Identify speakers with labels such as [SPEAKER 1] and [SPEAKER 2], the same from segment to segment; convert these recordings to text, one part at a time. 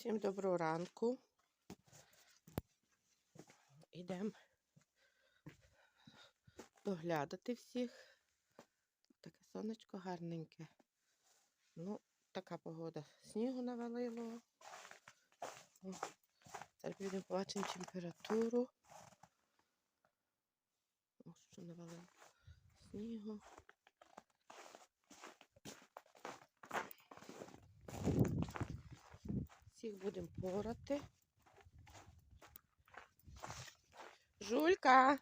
[SPEAKER 1] Всім доброго ранку. Ідемо доглядати всіх. Таке сонечко гарненьке. Ну, така погода. Снігу навалило. О, Зараз підемо побачимо температуру. О, що навалило. Снігу. Всіх будемо порати. Жулька,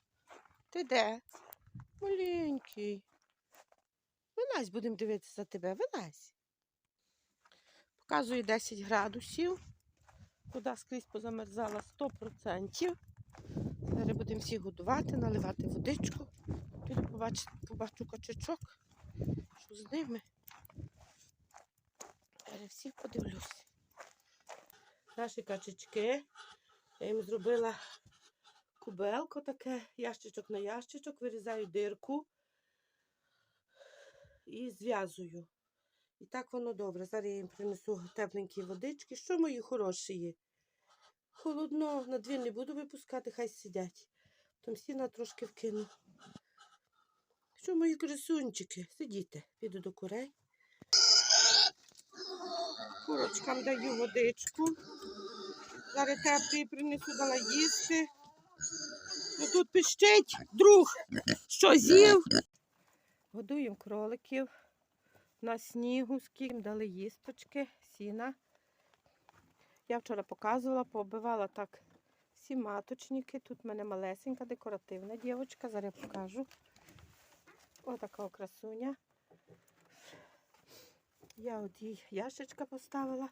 [SPEAKER 1] ти де? Маленький. Вилазь, будемо дивитися за тебе. Вилазь. Показує 10 градусів. Вода скрізь позамерзала 100%. Зараз будемо всіх годувати, наливати водичку. Піду побачу, побачу качачок. Що з ними? Зараз всіх подивлюсь наші качечки. Я їм зробила кубелко таке, ящичок на ящичок, вирізаю дирку і зв'язую. І так воно добре. Зараз я їм принесу тепленькі водички. Що мої хороші? Холодно, на двір не буду випускати, хай сидять. Там сіна трошки вкину. Що мої красунчики? Сидіте, піду до курей. Курочкам даю водичку. Зараз теплі принесу дала їсти. Ну тут пищить друг, що з'їв. Годуємо кроликів на снігу, скільки дали їсточки, сіна. Я вчора показувала, пооббивала так всі маточники. Тут в мене малесенька, декоративна дівчинка, зараз я покажу. Отака красуня. Я от їй ящичка поставила.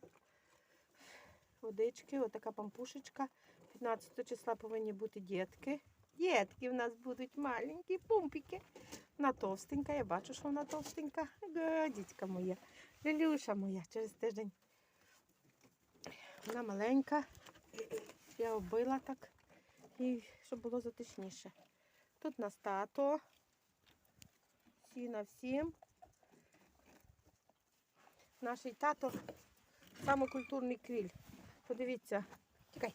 [SPEAKER 1] Водички, отака пампушечка. 15 числа повинні бути дітки. Дітки в нас будуть маленькі пумпики. Вона товстенька, я бачу, що вона товстенька. Гадічка моя. Лілюша моя через тиждень. Вона маленька. Я оббила так, і щоб було затишніше. Тут нас тато. Всі на всім. Наш тато самокультурний кріль. Подивіться, тікай.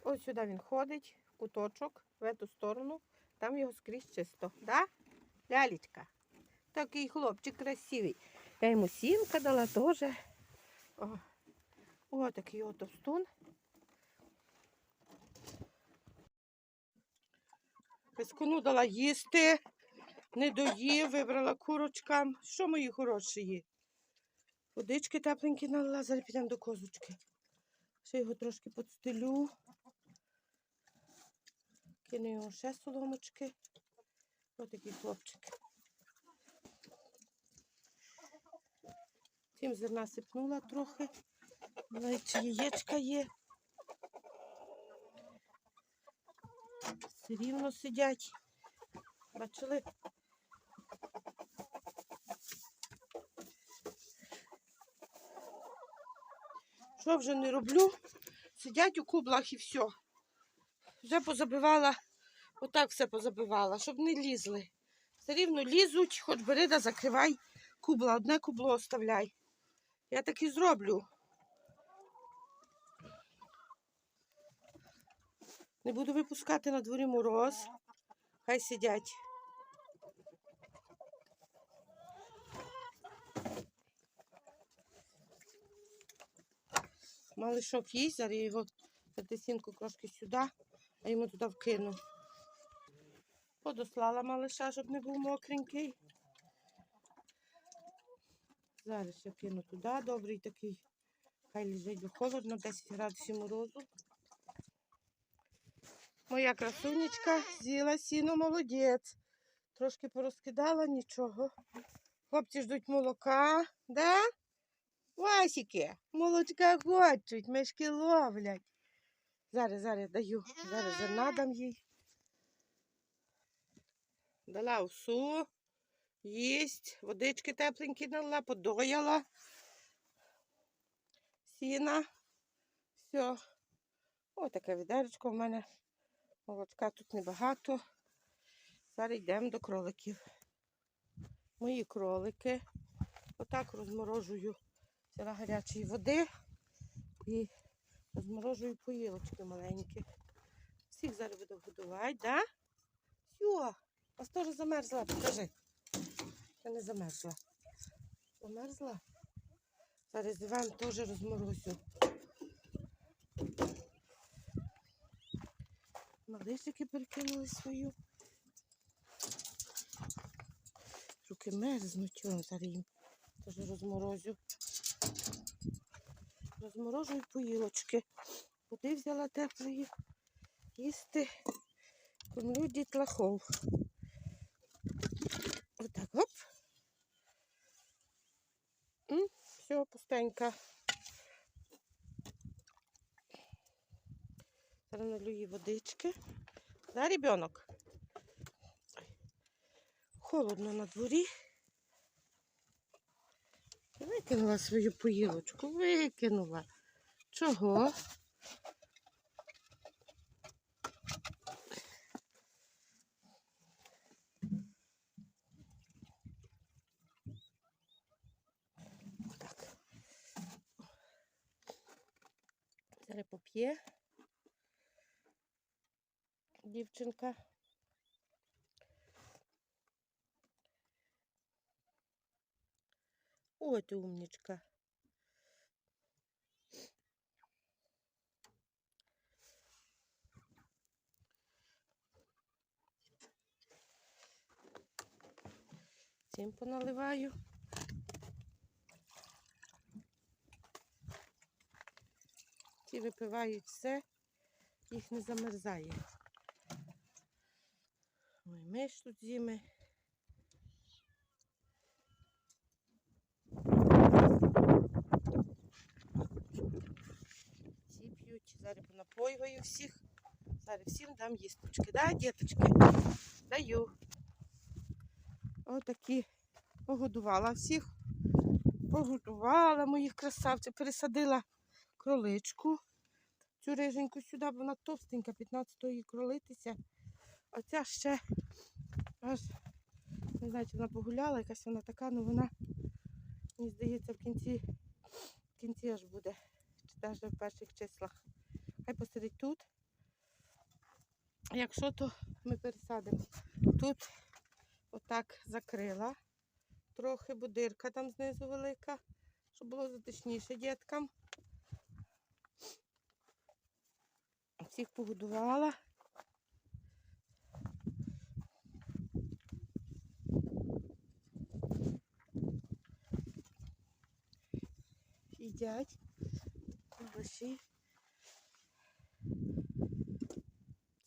[SPEAKER 1] Ось сюди він ходить, в куточок, в эту сторону. Там його скрізь чисто. Да? Лялечка. Такий хлопчик красивий. Я йому сімка дала теж. О, О такий от товстун. Пескуну дала їсти, не доїв, вибрала курочкам. Що мої хороші є? Водички тепленькі налила, зараз підемо до козочки. Ще його трошки подстелю. Кину його ще соломочки. Ось такий хлопчик. Тим зерна сипнула трохи. Навіть яєчка є. Все рівно сидять. Бачили? Що вже не роблю? Сидять у кублах і все. Вже позабивала, отак все позабивала, щоб не лізли. Все рівно лізуть, хоч бери да закривай кубла, одне кубло оставляй. Я так і зроблю. Не буду випускати на дворі мороз. Хай сидять. Малишок їсть, зараз я його п'ятисінку трошки сюди, а йому туди вкину. Подослала малиша, щоб не був мокренький. Зараз я кину туди, добрий такий. Хай лежить, бо холодно, 10 градусів морозу. Моя красунечка з'їла сіно, молодець. Трошки порозкидала, нічого. Хлопці ждуть молока, да? Васіки, молочка хочуть, мишки ловлять. Зараз, зараз даю, зараз зерна дам їй. Дала усу, їсть, водички тепленькі налила, подояла. Сіна. Все. Ось таке відеречко в мене. Молочка тут небагато. Зараз йдемо до кроликів. Мої кролики. Отак розморожую взяла гарячої води. І розморожую поїлочки маленькі. Всіх зараз буду годувати, да? Все, вас теж замерзла, покажи. Я не замерзла. Замерзла? Зараз і вам теж розморозю. Малишики перекинули свою. Руки мерзнуть, зараз їм теж розморозю. Розморожую поїлочки. Води взяла теплої. Їсти. Кормлю дітлахов. Отак, оп. Все, пустенько. Зараз їй водички. Да, ребенок? Холодно на дворі. Викинула свою поїлочку, викинула. Чого? Так. Зараз поп'є. Дівчинка. Ой, ти умничка. Цим поналиваю. Ті випивають все, їх не замерзає. Ой, ми ж тут зими. Ці п'ють, зараз понапоюю всіх. Зараз всім дам їсточки. Да, діточки? Даю. Отакі. Погодувала всіх. Погодувала моїх красавців. Пересадила кроличку. Цю риженьку сюди, бо вона товстенька, 15 її кролитися. А ця ще аж, не знаю, чи вона погуляла, якась вона така, але вона, мені здається, в кінці, в кінці аж буде. Чи навіть в перших числах. Хай посидить тут. Якщо, то ми пересадимо. Тут отак закрила. Трохи, бо дирка там знизу велика, щоб було затишніше діткам. Всіх погодувала. Їдять овочі.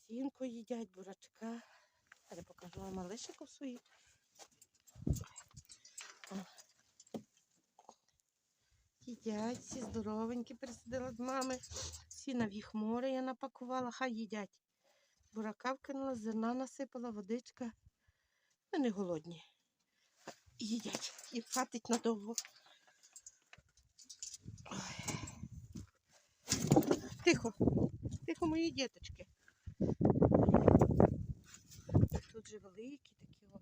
[SPEAKER 1] Цінку їдять, бурачка. Зараз покажу вам малишиків своїх. Їдять, всі здоровенькі пересадила з мами. Всі на віхмори я напакувала, хай їдять. Бурака вкинула, зерна насипала, водичка. Не голодні. Їдять. Їм хватить надовго. Ой. Тихо, тихо, мої діточки. Тут же великі такі. О.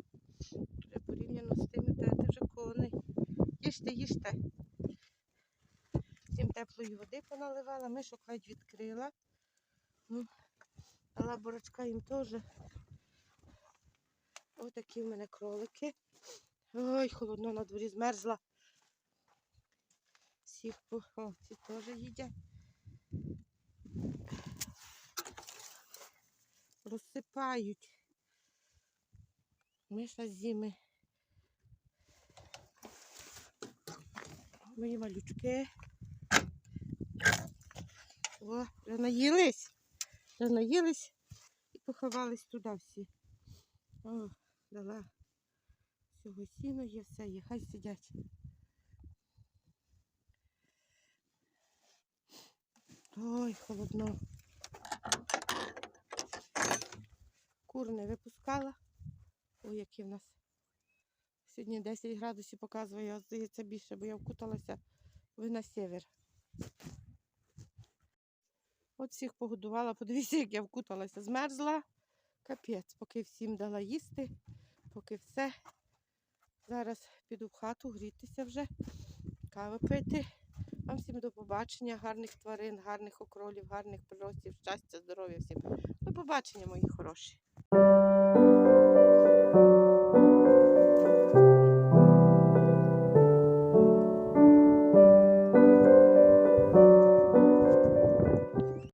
[SPEAKER 1] Вже порівняно з тими, та вже кони. Їжте, їжте. Всім теплої води поналивала, мишок ледь відкрила. Дала борочка їм теж. Ось такі в мене кролики. Ой, холодно на дворі змерзла. Всіх по... О, ці теж їдять. Розсипають. Миша зими. Мої малючки. О, вже наїлись. Вже наїлись і поховались туди всі. О, дала. Всього сіно є, все є, хай сидять. Ой, холодно. Кур не випускала. Ой, які в нас. Сьогодні 10 градусів показує, а здається більше, бо я вкуталася ви на север. От всіх погодувала. Подивіться, як я вкуталася. Змерзла. Капець, поки всім дала їсти, поки все. Зараз піду в хату грітися вже, кави пити, Вам всім до побачення, гарних тварин, гарних окролів, гарних приростів, щастя, здоров'я всім. До побачення, мої хороші.